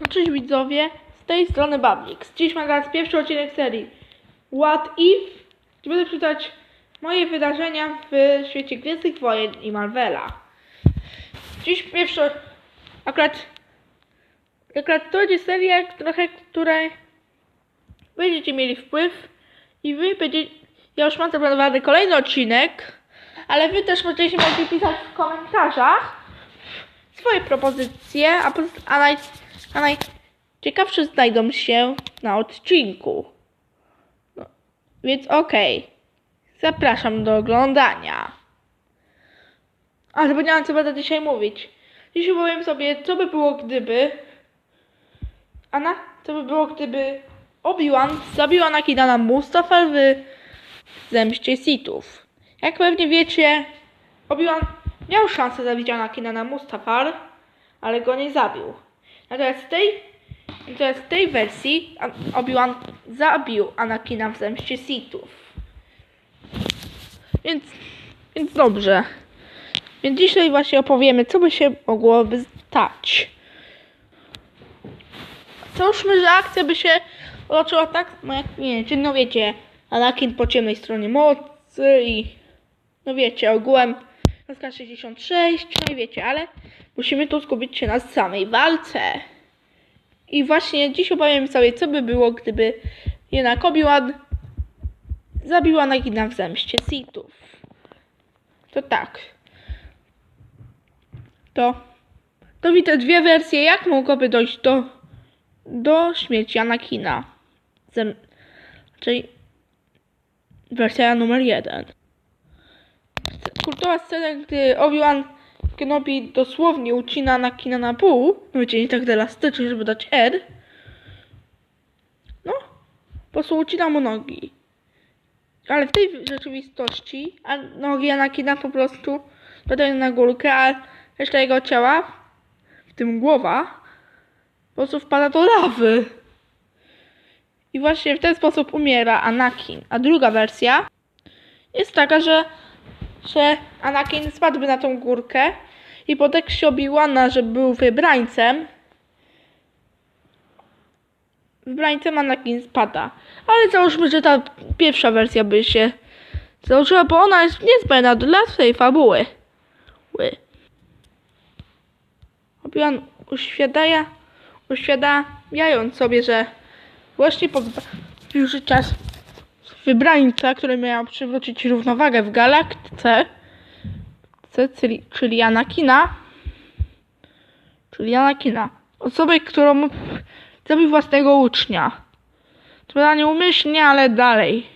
No cześć widzowie, z tej strony Bablix. Dziś mam teraz pierwszy odcinek serii What If, gdzie będę czytać moje wydarzenia w świecie Gwiezdnych Wojen i Marvela. Dziś pierwszy, akurat, akurat to będzie seria trochę, której będziecie mieli wpływ i wy będziecie, ja już mam zaplanowany kolejny odcinek, ale wy też będziecie mogli pisać w komentarzach swoje propozycje, a, a, naj, a najciekawsze znajdą się na odcinku. No, więc okej. Zapraszam do oglądania. A zapomniałam, co będę dzisiaj mówić. Dzisiaj powiem sobie, co by było, gdyby... Ana, co by było, gdyby Obi-Wan zabił Anakina na Mustafa w zemście Sithów. Jak pewnie wiecie, Obi-Wan miał szansę zabić Anakina na Mustafar, ale go nie zabił. Natomiast w tej, natomiast w tej wersji An- Obi-Wan zabił Anakina w zemście Sithów. Więc, więc dobrze. Więc dzisiaj właśnie opowiemy, co by się mogłoby stać. Załóżmy, że akcja by się otoczyła tak, no jak wiecie, no wiecie, Anakin po ciemnej stronie mocy i no wiecie, ogółem Laska 66, no i wiecie, ale musimy tu skupić się na samej walce. I właśnie dziś opowiem sobie, co by było, gdyby jednak Obi-Wan zabiła Anakina w zemście Sithów. To tak. To, to widzę dwie wersje, jak mogłoby dojść do, do śmierci Anakina. Zem, czyli wersja numer jeden kultowa scena, gdy Obi-Wan Kenobi dosłownie ucina Anakina na pół, no wiecie, nie tak elastycznie, żeby dać R, no, po prostu ucina mu nogi. Ale w tej rzeczywistości a nogi Anakina po prostu padają na górkę, a reszta jego ciała, w tym głowa, po prostu wpada do lawy. I właśnie w ten sposób umiera Anakin. A druga wersja jest taka, że że Anakin spadłby na tą górkę i po tekście Obi-Wana, że był wybrańcem, wybrańcem Anakin spada. Ale załóżmy, że ta pierwsza wersja by się założyła, bo ona jest niezbędna dla tej fabuły. Ły. Obi-Wan uświadaja, uświadamiając sobie, że właśnie pozbawił życia wybrańca, który miał przywrócić równowagę w galaktyce, czyli, czyli Anakina, czyli Anakina, osobę, którą zabił własnego ucznia. To nieumyślnie, ale dalej.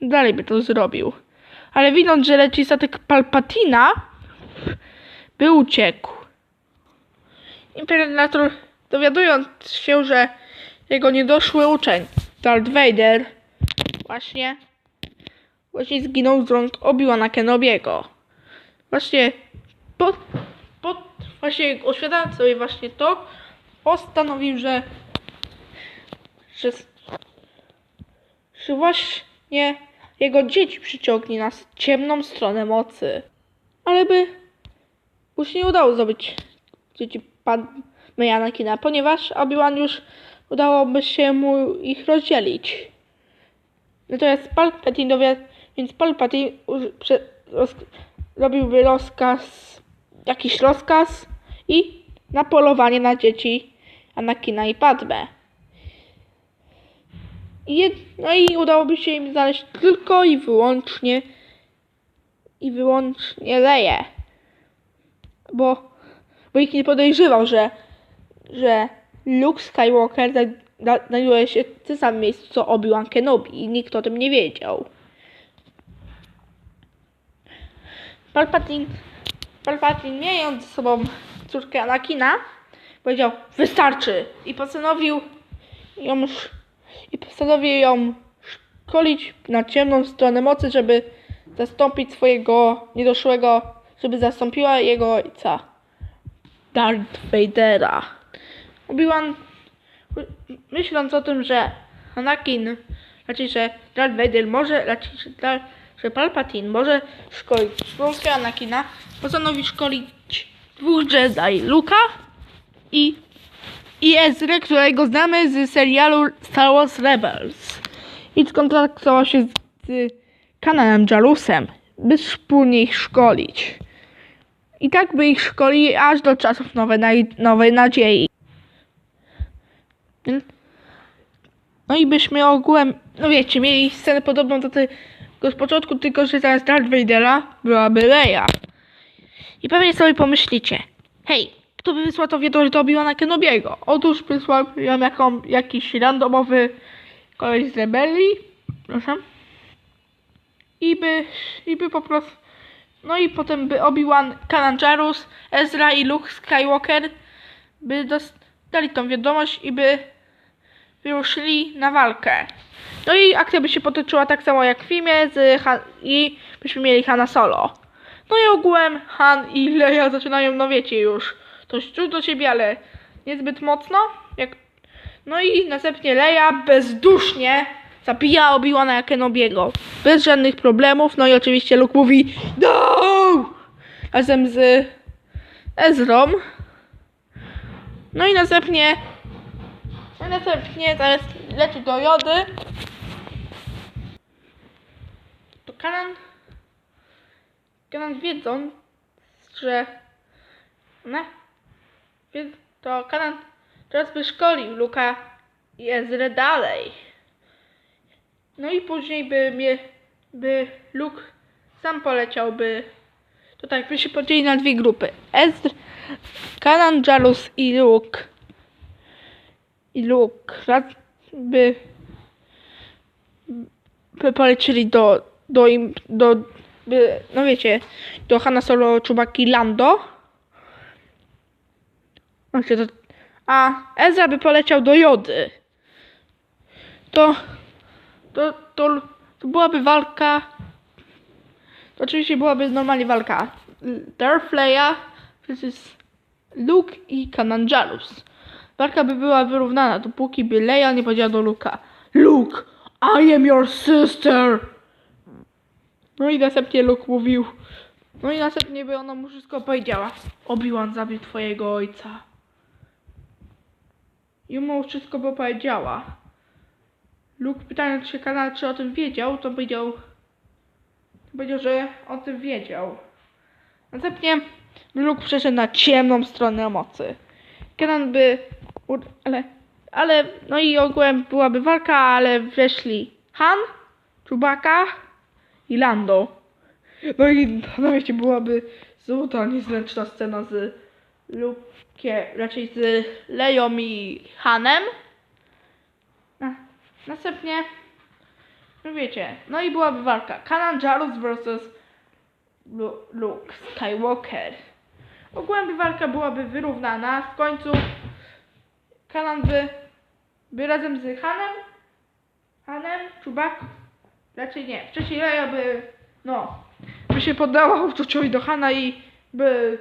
Dalej by to zrobił. Ale widząc, że leci statek Palpatina, by uciekł. Imperator, dowiadując się, że jego niedoszły uczeń, Darth Vader, właśnie, właśnie zginął z rąk Obi-Wana Kenobiego. Właśnie, pod, pod, właśnie oświadczając sobie właśnie to, postanowił, że, że, że właśnie jego dzieci przyciągnie nas ciemną stronę mocy. Ale by mu się nie udało zdobyć dzieci Padmy Anakina, ponieważ Obi-Wan już udałoby się mu ich rozdzielić. Natomiast Palpatine dowie, więc Palpatine prze, roz, robiłby rozkaz, jakiś rozkaz i na polowanie na dzieci Anakina i Padme. I, no i udałoby się im znaleźć tylko i wyłącznie i wyłącznie Leję. Bo, bo ich nie podejrzewał, że, że Luke Skywalker znajduje się w tym samym miejscu co Obi-Wan Kenobi i nikt o tym nie wiedział. Palpatine, Palpatine mając ze sobą córkę Anakina, powiedział wystarczy i postanowił ją i postanowił ją szkolić na ciemną stronę mocy, żeby zastąpić swojego niedoszłego, żeby zastąpiła jego ojca. Darth Vadera. Obi-Wan, myśląc o tym, że Anakin, raczej, że Darth Vader może, raczej, że, Palpatine może szkolić czwórkę Anakina, postanowi szkolić dwóch Jedi, Luka i i Ezrę, którego znamy z serialu Star Wars Rebels. I skontaktował się z, z Kananem Jalusem, by wspólnie ich szkolić. I tak by ich szkolili aż do czasów nowej, nowej nadziei. No i byśmy ogółem, no wiecie, mieli scenę podobną do tego z początku, tylko że zamiast Darth Vadera byłaby Leia. I pewnie sobie pomyślicie, hej, kto by wysłał to wiadomość do Obi-Wana Kenobiego? Otóż wysłał ją jaką, jakiś randomowy koleś z rebelii, proszę. I by, i by po prostu, no i potem by Obi-Wan, Kanan Ezra i Luke Skywalker by dostali tą wiadomość i by wyruszyli na walkę. No i akcja by się potoczyła tak samo jak w filmie z Han i byśmy mieli Hanna Solo. No i ogółem Han i Leia zaczynają, no wiecie już, coś czuć do siebie, ale niezbyt mocno. Jak... No i następnie Leia bezdusznie zabija Obi-Wana Kenobiego. Bez żadnych problemów. No i oczywiście Luke mówi No! Razem z Ezrą. No i następnie następnie zamiast leci do Jody to Kanan Kanan wiedząc, że ne, wie- to Kanan teraz by szkolił Luka i Ezrę dalej. No i później by mnie, by Luke sam poleciałby to tak by się podzieli na dwie grupy. Ezra, Kanan, Jarus i Luke i Luke raz by, by polecieli do, do im, do, by, no wiecie, do Hanna Solo, Chewbacca Lando. To, a Ezra by poleciał do Jody. To, to, to, to byłaby walka, to oczywiście byłaby normalnie walka Darth Leia versus Luke i Kanan Jarrus. Walka by była wyrównana, dopóki by Leia nie powiedziała do Luka Luke, I am your sister! No i następnie Luke mówił No i następnie by ona mu wszystko powiedziała Obi-Wan zabił twojego ojca. I mu wszystko by powiedziała. Luke pytając się Kana, czy o tym wiedział, to powiedział powiedział, że o tym wiedział. Następnie Luke przeszedł na ciemną stronę mocy. Kenan by. Ale. Ale. No i ogółem byłaby walka, ale weszli Han, Chewbacca i Lando. No i na mieście byłaby złota, niezręczna scena z Luke, raczej z Leją i Hanem. A, następnie. No wiecie, no i byłaby walka. Kanan Jarrus versus Lu- Luke Skywalker. By walka byłaby wyrównana. W końcu Kanan by, by razem z Hanem, Hanem, Chewbacca, raczej nie, wcześniej Leia by, no, by się poddała uczuciowi do Hana i by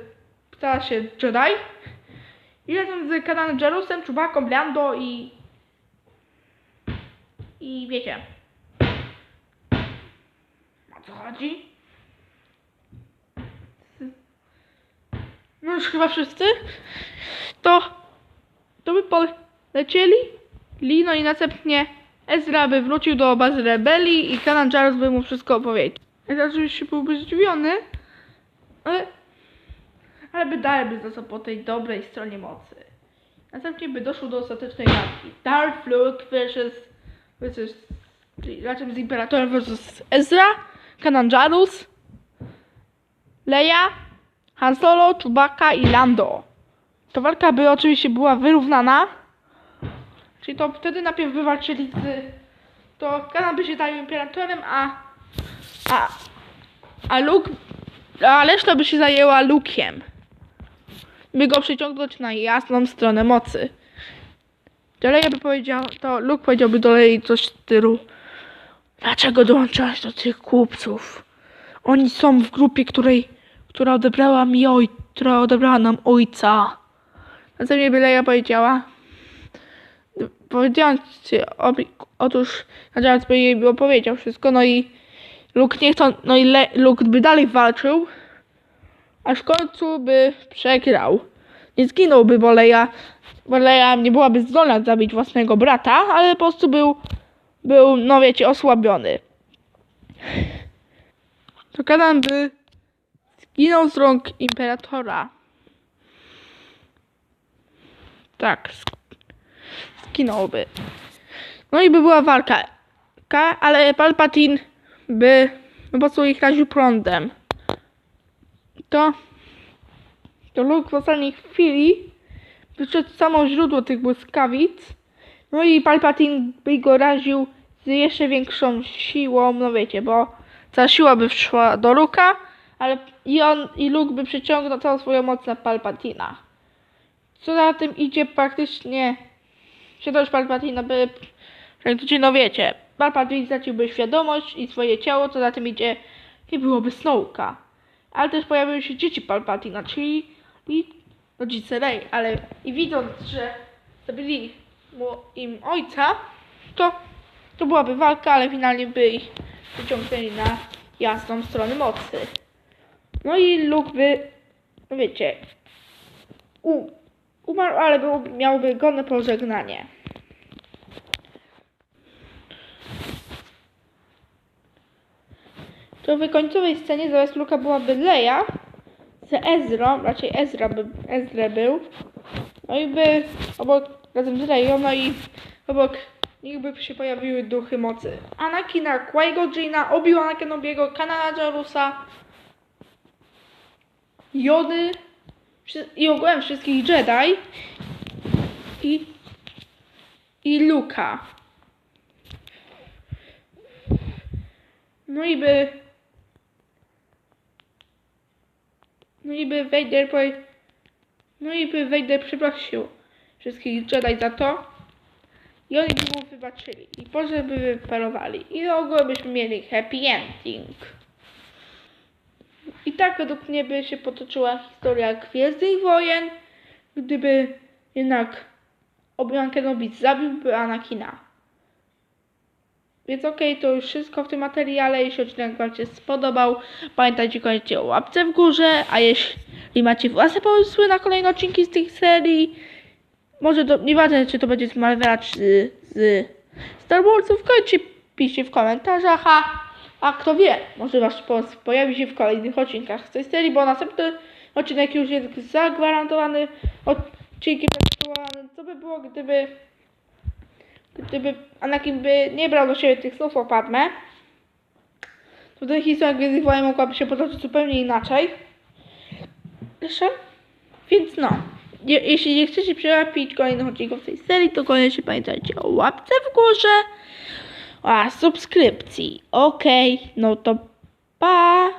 stała się Jedi. I razem z Kananem Jarusem, Chewbaccą, Lando i i wiecie, o co chodzi? No już chyba wszyscy. To, to by polecieli. Lino i następnie Ezra by wrócił do bazy rebelii i Kanan Jarrus by mu wszystko opowiedział. Ezra oczywiście byłby zdziwiony, ale, ale by dalej by został po tej dobrej stronie mocy. Następnie by doszło do ostatecznej walki. Darth Luke versus, versus razem z Imperatorem versus Ezra, Kanan Jarrus, Leia, Han Solo, Chewbacca i Lando. To walka by oczywiście była wyrównana. Czyli to wtedy najpierw by walczyli z... To Kanan by się stał Imperatorem, a... A... A Luke... A reszta by się zajęła Luke'iem. By go przyciągnąć na jasną stronę mocy. Leia by powiedział... To Luke powiedziałby do Lei coś w stylu... Dlaczego dołączałaś do tych głupców? Oni są w grupie, której, która odebrała mi oj, która odebrała nam ojca. Następnie by Leia powiedziała, powiedziałam ci, otóż Jarvis by jej opowiedział wszystko, no i Luke nie chcą, no i Le, Luke by dalej walczył, aż w końcu by przegrał. nie zginąłby, bo Leia, bo Leia nie byłaby zdolna zabić własnego brata, ale po prostu był, był, no wiecie, osłabiony. To Kanan by zginął z rąk Imperatora. Tak, sk- zginąłby. No i by była walka, Ka- ale Palpatine by po prostu ich raził prądem. To, to Luke w ostatniej chwili wyszedł samo źródło tych błyskawic. No i Palpatine by go raził z jeszcze większą siłą, no wiecie, bo cała siła by wszła do Luka, ale i on, i Luke by przyciągnął całą swoją moc na Palpatina. Co za tym idzie praktycznie, świadomość Palpatina by, praktycznie, no wiecie, Palpatine straciłby świadomość i swoje ciało, co za tym idzie, nie byłoby Snowka. Ale też pojawiły się dzieci Palpatina, czyli i rodzice Rey, ale i widząc, że zabili mu im ojca, to, to byłaby walka, ale finalnie by ich wyciągnęli na jasną stronę mocy. No i Luke by, wiecie, u, umarł, ale miałby godne pożegnanie. To w końcowej scenie zamiast Luka byłaby Leia z Ezrą, raczej Ezra by, Ezra był. No i by obok, razem z Leią, no i obok nich by się pojawiły duchy mocy. Anakina, Qui-Go Jina, Obi-Wana Kenobiego, Kanana Jarusa, Jody i ogółem wszystkich Jedi i, i Luka. No i by no i by Vader powie, no i by Vader przeprosił wszystkich Jedi za to i oni by mu wybaczyli i potem by wyparowali i ogółem byśmy mieli happy ending. I tak według mnie by się potoczyła historia Gwiezdnych Wojen, gdyby jednak Obi-Wan Kenobi zabiłby Anakina. Więc okej, to już wszystko w tym materiale. Jeśli odcinek Wam się spodobał, pamiętajcie koniecznie o łapce w górze, a jeśli macie własne pomysły na kolejne odcinki z tych serii, może to, nieważne czy to będzie z Marvela czy z Star Warsów, koniecznie piszcie w komentarzach, a, a kto wie, może Wasz pomysł pojawi się w kolejnych odcinkach z tej serii, bo następny odcinek już jest zagwarantowany odcinkiem zagwarantowany. Co by było, gdyby gdyby Anakin by nie brał do siebie tych słów o Padmę, to wtedy historia Gwiezdnych Wojen mogłaby się potoczyć zupełnie inaczej. Jeszcze? Więc no, je, jeśli nie chcecie przegapić kolejnych odcinków tej serii, to koniecznie pamiętajcie o łapce w górze oraz subskrypcji. Okej, no to pa!